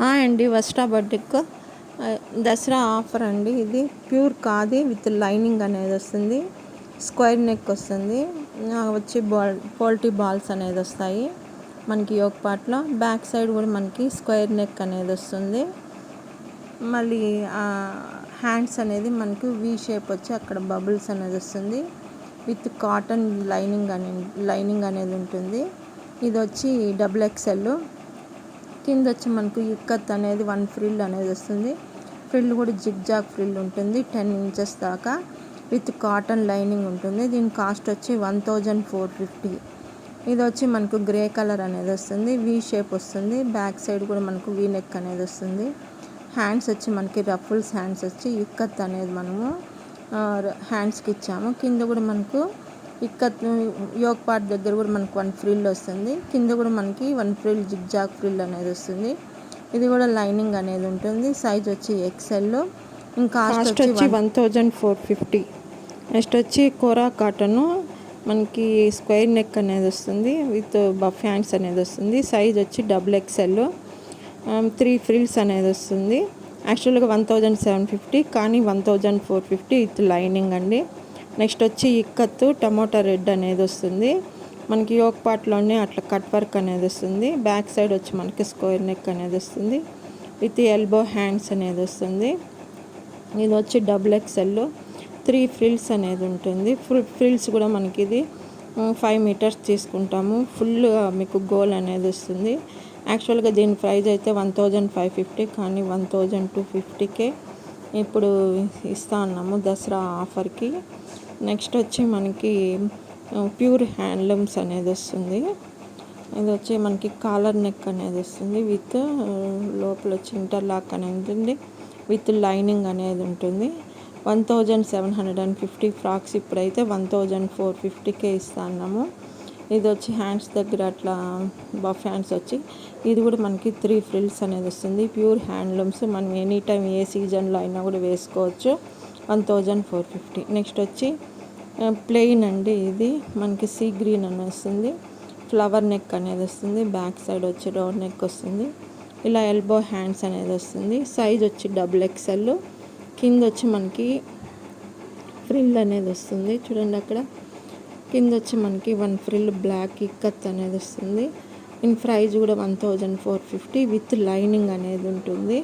Hi అండి Vastra బడ్డెక్ Dasara offer అండి ఇది. ప్యూర్ కాది విత్ లైనింగ్ అనేది వస్తుంది. స్క్వేర్ నెక్ వస్తుంది. వచ్చి బాల్ పోల్టీ బాల్స్ అనేది వస్తాయి మనకి యోగ పార్ట్లో బ్యాక్ సైడ్ కూడా మనకి స్క్వేర్ నెక్ అనేది వస్తుంది. మళ్ళీ హ్యాండ్స్ అనేది మనకి వి షేప్ వచ్చి అక్కడ బబుల్స్ అనేది వస్తుంది. విత్ కాటన్ లైనింగ్ అనే లైనింగ్ అనేది ఉంటుంది. ఇది వచ్చి డబుల్ ఎక్స్ఎల్. కింద వచ్చి మనకు ఇక్కత్ అనేది వన్ ఫ్రిల్ అనేది వస్తుంది. ఫ్రిల్ కూడా జిగ్ జాగ్ ఫ్రిల్ ఉంటుంది. టెన్ ఇంచెస్ దాకా విత్ కాటన్ లైనింగ్ ఉంటుంది. దీని కాస్ట్ వచ్చి వన్ థౌజండ్ ఫోర్ ఫిఫ్టీ. ఇది వచ్చి మనకు గ్రే కలర్ అనేది వస్తుంది. వి షేప్ వస్తుంది. బ్యాక్ సైడ్ కూడా మనకు వి నెక్ అనేది వస్తుంది. హ్యాండ్స్ వచ్చి మనకి రఫుల్స్ హ్యాండ్స్ వచ్చి ఇక్కత్ అనేది మనము హ్యాండ్స్కి ఇచ్చాము. కింద కూడా మనకు ఇక్కత్ యోగ్ పార్ట్ దగ్గర కూడా మనకు వన్ ఫ్రిల్ వస్తుంది. కింద కూడా మనకి one frill zigzag frill అనేది వస్తుంది. ఇది కూడా లైనింగ్ అనేది ఉంటుంది. సైజ్ వచ్చి ఎక్సెల్ ఇంకా కాస్ట్ వచ్చి one thousand four fifty next వచ్చి కోరా కాటన్ మనకి స్క్వేర్ నెక్ అనేది వస్తుంది. విత్ బఫ్ హ్యాండ్స్ అనేది వస్తుంది. సైజ్ వచ్చి డబుల్ ఎక్సెల్ త్రీ ఫ్రిల్స్ అనేది వస్తుంది. యాక్చువల్గా వన్ థౌజండ్ సెవెన్ ఫిఫ్టీ కానీ one thousand four fifty with lining అండి. నెక్స్ట్ వచ్చి ఇక్కత్తు టమోటా రెడ్ అనేది వస్తుంది. మనకి యోక్ పార్ట్లోనే అట్లా కట్ వర్క్ అనేది వస్తుంది. బ్యాక్ సైడ్ వచ్చి మనకి స్క్వేర్ నెక్ అనేది వస్తుంది. విత్ ఎల్బో హ్యాండ్స్ అనేది వస్తుంది. ఇది వచ్చి డబుల్ ఎక్స్ఎల్ త్రీ ఫ్రిల్స్ అనేది ఉంటుంది. ఫుల్ ఫ్రిల్స్ కూడా మనకి ఇది ఫైవ్ మీటర్స్ తీసుకుంటాము. ఫుల్గా మీకు గోల్ అనేది వస్తుంది. యాక్చువల్గా దీని ప్రైస్ అయితే వన్ థౌజండ్ ఫైవ్ ఫిఫ్టీ కానీ వన్ థౌజండ్ టూ ఫిఫ్టీకే ఇప్పుడు ఇస్తా ఉన్నాము దసరా ఆఫర్కి. నెక్స్ట్ వచ్చి మనకి ప్యూర్ హ్యాండ్లూమ్స్ అనేది వస్తుంది. ఇది వచ్చి మనకి కాలర్ నెక్ అనేది వస్తుంది విత్ లోపల వచ్చి ఇంటర్లాక్ అనేది ఉంటుంది. విత్ లైనింగ్ అనేది ఉంటుంది. One thousand seven hundred and fifty frocks ఇప్పుడైతే వన్ థౌజండ్ ఫోర్ ఫిఫ్టీకే ఇస్తున్నాము. ఇది వచ్చి హ్యాండ్స్ దగ్గర అట్లా బఫ్ హ్యాండ్స్ వచ్చి ఇది కూడా మనకి త్రీ ఫ్రిల్స్ అనేది వస్తుంది. ప్యూర్ హ్యాండ్లూమ్స్ మనం ఎనీ టైం ఏ సీజన్లో అయినా కూడా వేసుకోవచ్చు. One thousand four fifty. Next వచ్చి ప్లెయిన్ అండి ఇది. మనకి సీ గ్రీన్ అని వస్తుంది ఫ్లవర్ నెక్ అనేది వస్తుంది. బ్యాక్ సైడ్ వచ్చి రౌండ్ నెక్ వస్తుంది. ఇలా ఎల్బో హ్యాండ్స్ అనేది వస్తుంది. సైజ్ వచ్చి డబుల్ ఎక్స్ఎల్ కింద వచ్చి మనకి ఫ్రిల్ అనేది వస్తుంది. చూడండి అక్కడ. కింద వచ్చి మనకి వన్ ఫ్రిల్ బ్లాక్ ఇక్కత్ అనేది వస్తుంది. ఇన్ ప్రైజ్ కూడా one thousand four fifty with lining అనేది ఉంటుంది.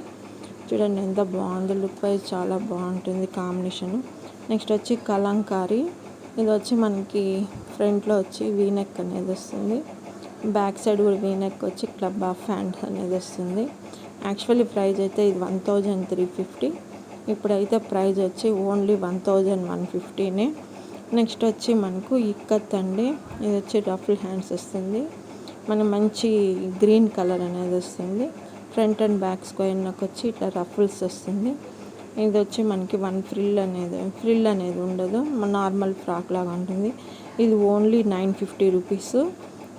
చూడండి ఎంత బాగుంది. లుక్ వైజ్ చాలా బాగుంటుంది కాంబినేషన్. నెక్స్ట్ వచ్చి కలంకారీ. ఇది వచ్చి మనకి ఫ్రంట్లో వచ్చి వీనెక్ అనేది వస్తుంది. బ్యాక్ సైడ్ కూడా వీనెక్ వచ్చి క్లబ్ ఆఫ్ హ్యాండ్స్ అనేది వస్తుంది. యాక్చువల్లీ ప్రైజ్ అయితే ఇది వన్ థౌజండ్ త్రీ ఫిఫ్టీ. ఇప్పుడైతే ప్రైజ్ వచ్చి ఓన్లీ వన్ థౌజండ్ వన్ ఫిఫ్టీనే. నెక్స్ట్ వచ్చి మనకు ఇక్కత్ అండి. ఇది వచ్చి రఫుల్ హ్యాండ్స్ వస్తుంది. మన మంచి గ్రీన్ కలర్ అనేది వస్తుంది. ఫ్రంట్ అండ్ బ్యాక్ స్క్వేర్ నాకు వచ్చి ఇట్లా రఫుల్స్ వస్తుంది. ఇది వచ్చి మనకి వన్ ఫ్రిల్ అనేది ఫ్రిల్ అనేది ఉండదు. నార్మల్ ఫ్రాక్ లాగా ఉంటుంది. ఇది only nine fifty rupees.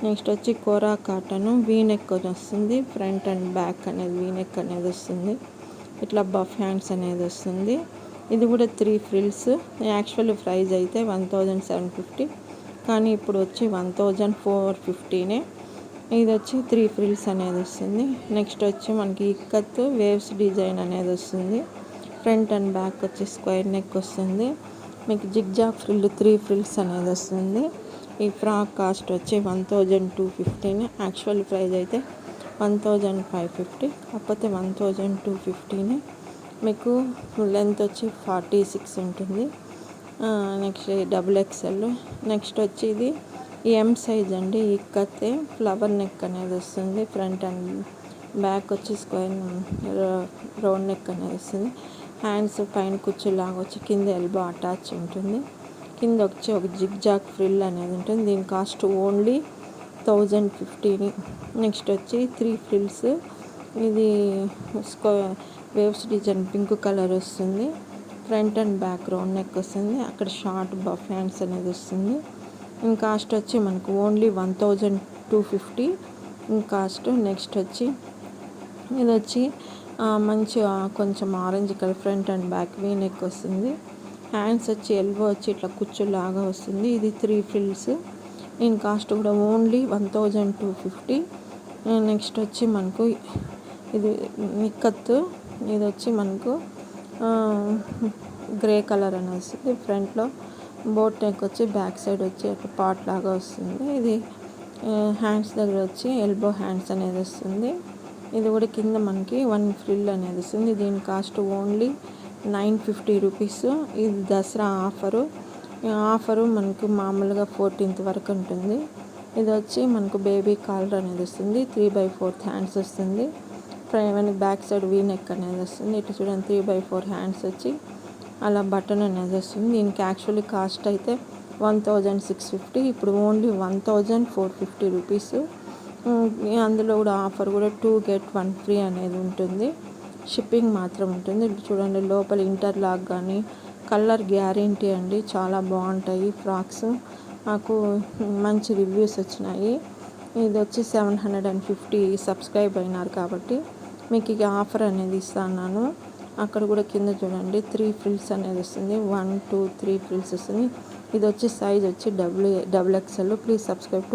Next వచ్చి కోరా కాటన్ వీనెక్ వస్తుంది. ఫ్రంట్ అండ్ బ్యాక్ అనేది వీనెక్ అనేది వస్తుంది. ఇట్లా బఫ్ హ్యాండ్స్ అనేది వస్తుంది. ఇది కూడా త్రీ ఫ్రిల్స్. యాక్చువల్ ప్రైస్ అయితే వన్ థౌజండ్ సెవెన్ ఫిఫ్టీ. కానీ ఇప్పుడు వచ్చి వన్ థౌజండ్ ఫోర్ ఫిఫ్టీనే. ఇది వచ్చి త్రీ ఫ్రిల్స్ అనేది వస్తుంది. నెక్స్ట్ వచ్చి మనకి ఇక్కత్ వేవ్స్ డిజైన్ అనేది వస్తుంది. ఫ్రంట్ అండ్ బ్యాక్ వచ్చి స్క్వేర్ నెక్ వస్తుంది. మీకు జిగ్జాగ్ ఫ్రిల్ త్రీ ఫ్రిల్స్ అనేది వస్తుంది. ఈ ఫ్రాక్ కాస్ట్ వచ్చి one thousand two fifteen. Actual price అయితే వన్ థౌజండ్ ఫైవ్ ఫిఫ్టీ. కాకపోతే వన్ థౌజండ్ టూ ఫిఫ్టీనే. మీకు లెంత్ వచ్చి ఫార్టీ సిక్స్ ఉంటుంది. Next double XL. నెక్స్ట్ వచ్చి ఇది ఎం సైజ్ అండి. ఇక్కతే ఫ్లవర్ నెక్ అనేది వస్తుంది. ఫ్రంట్ అండ్ బ్యాక్ వచ్చి స్క్వేర్ రౌండ్ నెక్ అనేది వస్తుంది. హ్యాండ్స్ పైన కూర్చోలాగా వచ్చి కింద ఎల్బో అటాచ్ ఉంటుంది. కింద వచ్చి ఒక జిగ్ జాగ్ ఫ్రిల్ అనేది ఉంటుంది. దీని కాస్ట్ ఓన్లీ థౌజండ్ ఫిఫ్టీని. నెక్స్ట్ వచ్చి త్రీ ఫ్రిల్స్. ఇది స్కో వేవ్స్ డిజైన్ పింక్ కలర్ వస్తుంది. Front and back round neck వస్తుంది. అక్కడ షార్ట్ బఫ్ హ్యాండ్స్ అనేది వస్తుంది. ఇంకా కాస్ట్ వచ్చి మనకు only one thousand two fifty. Cost next వచ్చి ఇది వచ్చి మంచిగా కొంచెం orange colour front and back V neck వస్తుంది. హ్యాండ్స్ వచ్చి ఎల్బో వచ్చి ఇట్లా కుచ్చులాగా వస్తుంది. ఇది త్రీ ఫిల్స్ దీని కాస్ట్ కూడా only one thousand two fifty next వచ్చి మనకు ఇది నిక్కత్తు ఇది వచ్చి మనకు గ్రే కలర్ అని వస్తుంది. ఫ్రంట్లో బోట్ నెక్ వచ్చి బ్యాక్ సైడ్ వచ్చి ఒక పాట్ లాగా వస్తుంది. ఇది హ్యాండ్స్ దగ్గర వచ్చి ఎల్బో హ్యాండ్స్ అనేది వస్తుంది. ఇది కూడా కింద మనకి వన్ ఫ్రిల్ అనేది వస్తుంది. దీని cost only nine fifty rupees. ఇది దసరా ఆఫరు. ఆఫరు మనకు మామూలుగా ఫోర్టీన్త్ వరకు ఉంటుంది. ఇది వచ్చి మనకు బేబీ కాలర్ అనేది వస్తుంది. త్రీ బై ఫోర్త్ హ్యాండ్స్ వస్తుంది. మనకి బ్యాక్ సైడ్ వీ నెక్ అనేది వస్తుంది. ఇటు చూడండి త్రీ బై ఫోర్ హ్యాండ్స్ వచ్చి అలా బటన్ అనేది వస్తుంది. దీనికి యాక్చువల్లీ కాస్ట్ అయితే వన్ థౌజండ్ సిక్స్ ఫిఫ్టీ. ఇప్పుడు only one thousand four fifty rupees. అందులో కూడా ఆఫర్ కూడా టూ గెట్ వన్ ఫ్రీ అనేది ఉంటుంది. షిప్పింగ్ మాత్రం ఉంటుంది. చూడండి లోపల ఇంటర్లాక్ కానీ కలర్ గ్యారంటీ అండి. చాలా బాగుంటాయి ఫ్రాక్స్. నాకు మంచి రివ్యూస్ వచ్చినాయి. ఇది వచ్చి seven hundred and fifty subscribe అయినారు కాబట్టి మీకు ఇక ఆఫర్ అనేది ఇస్తాను అక్కడ కూడా కింద చూడండి త్రీ ఫ్రిల్స్ అనేది వస్తుంది. వన్ టూ త్రీ ఫ్రిల్స్ వస్తుంది. ఇది వచ్చి సైజ్ వచ్చి double double XL. Please subscribe to